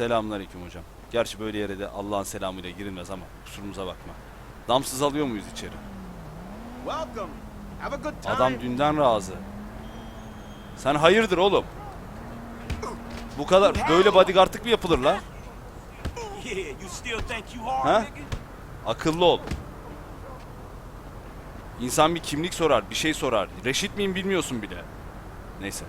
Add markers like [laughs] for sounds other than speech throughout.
Selamünaleyküm hocam. Gerçi böyle yere de Allah'ın selamıyla girilmez ama kusurumuza bakma. Damsız alıyor muyuz içeri? Adam dünden razı. Sen hayırdır oğlum? Bu kadar böyle bodyguardlık mı yapılır la? Ha? Akıllı ol. İnsan bir kimlik sorar, bir şey sorar. Reşit miyim bilmiyorsun bile. Neyse.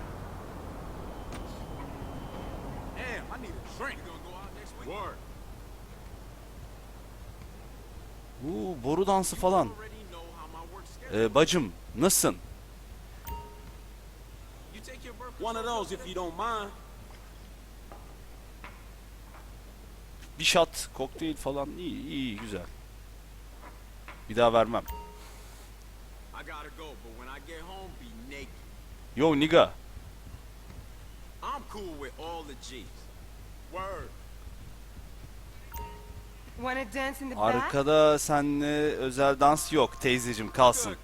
Uuu boru dansı falan. Ee, bacım nasılsın? Bir shot, kokteyl falan iyi iyi güzel. Bir daha vermem. Yo niga. I'm cool with all the G's. Arkada senle özel dans yok teyzecim kalsın.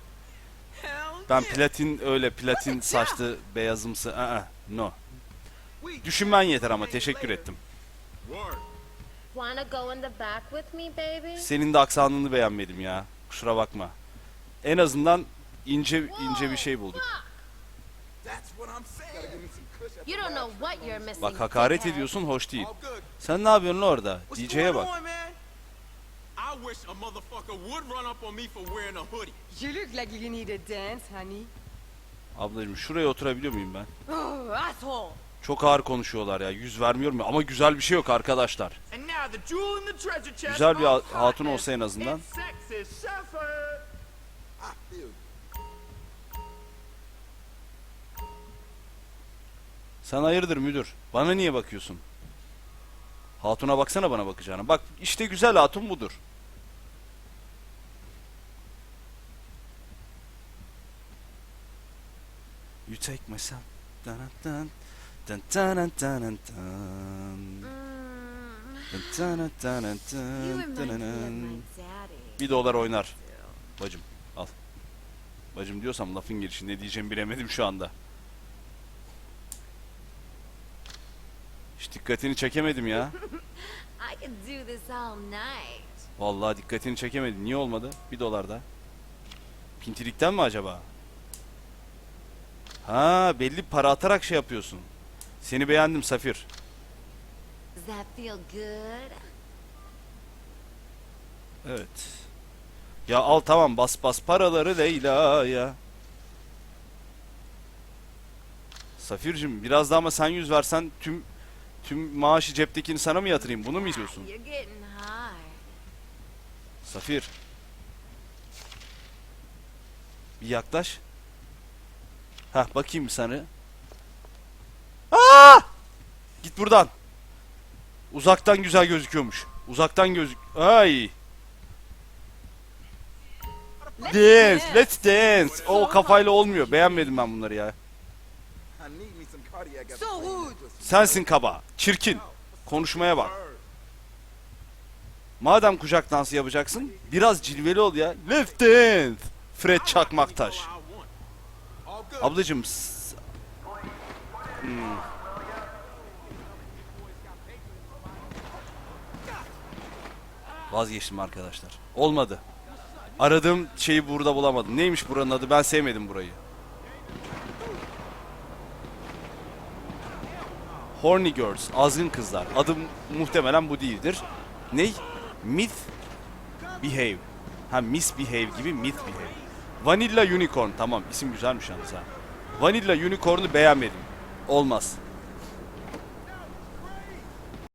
Hell Ben platin öyle platin saçlı beyazımsı. Aa, no. Düşünmen yeter ama teşekkür ettim. Word. Wanna go in the back with me, baby? Senin de aksanını beğenmedim ya. Kusura bakma. En azından ince ince bir şey bulduk. Bak hakaret ediyorsun hoş değil. All good. Sen ne yapıyorsun orada? DJ'ye bak. I wish a motherfucker would run up on me for wearing a hoodie. You look like you need a dance, honey. Ablacığım şuraya oturabiliyor muyum ben? Oh, asshole! Çok ağır konuşuyorlar ya. Yüz vermiyorum ya. Ama güzel bir şey yok arkadaşlar. Güzel bir hatun olsa en azından. Sen hayırdır müdür? Bana niye bakıyorsun? Hatuna baksana bana bakacağına. Bak işte güzel hatun budur. You take myself. Dun dun dun dun dun dun dun dun. Dun dun dun dun my. Bir dolar oynar. Bacım al. Bacım diyorsam lafın gelişi ne diyeceğimi bilemedim şu anda. Dikkatini çekemedim ya. [laughs] I could do this all night. Vallahi dikkatini çekemedim. Niye olmadı? Bir dolar da. Pintilikten mi acaba? Ha belli para atarak şey yapıyorsun. Seni beğendim Safir. Does that feel good? Evet. Ya al tamam bas bas paraları Leyla ya. Safir'cim biraz daha ama sen yüz versen tüm tüm maaşı ceptekini sana mı yatırayım? Bunu mu istiyorsun? Safir. Bir yaklaş. Hah bakayım bir sana. Aa! Git buradan. Uzaktan güzel gözüküyormuş. Uzaktan gözük. Ay. Dance, let's dance. O kafayla olmuyor. Beğenmedim ben bunları ya. I need me some cardiac So rude! Sensin kaba. Çirkin. Konuşmaya bak. Madem kucak dansı yapacaksın, biraz cilveli ol ya. Let's dance. Fred Çakmaktaş. Ablacım. Hmm. Vazgeçtim arkadaşlar. Olmadı. Aradığım şeyi burada bulamadım. Neymiş buranın adı? Ben sevmedim burayı. Horny Girls, azgın kızlar. Adı muhtemelen bu değildir. Ney? Myth Behave. Ha Misbehave gibi Myth Behave. Vanilla Unicorn. Tamam isim güzelmiş yalnız ha. Vanilla Unicorn'u beğenmedim. Olmaz.